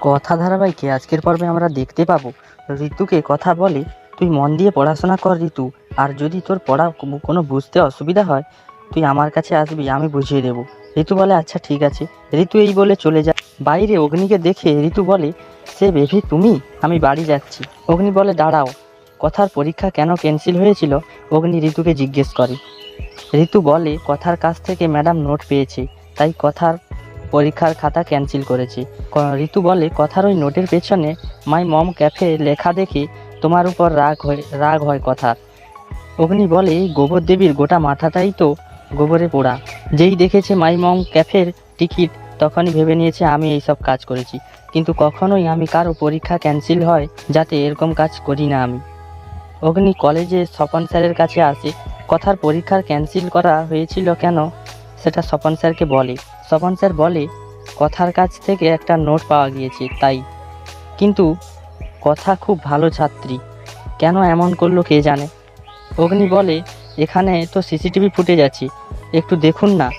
কথা ধারাবাহিকে আজকের পর্বে আমরা দেখতে পাবো। ঋতুকে কথা বলে, তুই মন দিয়ে পড়াশোনা কর ঋতু, আর যদি তোর পড়া কোনো বুঝতে অসুবিধা হয়, তুই আমার কাছে আসবি, আমি বুঝিয়ে দেবো। ঋতু বলে আচ্ছা ঠিক আছে। ঋতু এই বলে চলে যায়। বাইরে অগ্নিকে দেখে ঋতু বলে, সে বেবি, তুমি? আমি বাড়ি যাচ্ছি। অগ্নি বলে, দাঁড়াও। কথার পরীক্ষা কেন ক্যান্সেল হয়েছিল? অগ্নি ঋতুকে জিজ্ঞেস করে। ঋতু বলে, কথার কাছ থেকে ম্যাডাম নোট পেয়েছে, তাই কথার পরীক্ষার খাতা ক্যান্সেল করেছে। ঋতু বলে, কথার ওই নোটের পেছনে মাই মম ক্যাফে লেখা দেখে তোমার উপর রাগ হয় রাগ হয় কথার। অগ্নি বলে, গোবর দেবীর গোটা মাথাটাই তো গোবরে পোড়া। যেই দেখেছে মাই মম ক্যাফের টিকিট, তখনই ভেবে নিয়েছে আমি এইসব কাজ করেছি। কিন্তু কখনোই আমি কারও পরীক্ষা ক্যান্সেল হয় যাতে এরকম কাজ করি না আমি। অগ্নি কলেজে স্বপন স্যারের কাছে আসে, কথার পরীক্ষার ক্যান্সেল করা হয়েছিল কেন? সেটা স্বপন স্যারকে বলে। স্বপন স্যার বলে, কথার কাছ থেকে একটা নোট পাওয়া গিয়েছে, তাই। কিন্তু কথা খুব ভালো ছাত্রী। কেন এমন করল কে জানে? অগ্নি বলে, এখানে তো সিসিটিভি ফুটেজ আছে, একটু দেখুন না।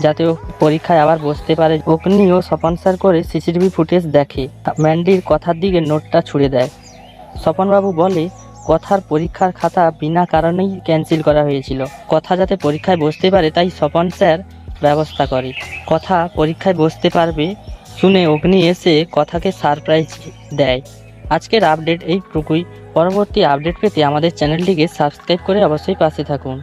যাতে ও পরীক্ষায় আবার বসতে পারে। অগ্নি ও স্বপন স্যার করে সিসিটিভি ফুটেজ দেখে। ম্যান্ডির কথার দিকে নোটটা ছুড়ে দেয়। স্বপনবাবু বলে কথার পরীক্ষার খাতা বিনা কারণেই ক্যান্সেল করা হয়েছিল। কথা যাতে পরীক্ষায় বসতে পারে, তাই স্বপন স্যার ব্যবস্থা করে। কথা পরীক্ষায় বসতে পারবে শুনে অগ্নি এসে কথাকে সারপ্রাইজ দেয়। আজকের আপডেট এইটুকুই পরবর্তী আপডেট পেতে আমাদের চ্যানেলটিকে সাবস্ক্রাইব করে অবশ্যই পাশে থাকুন।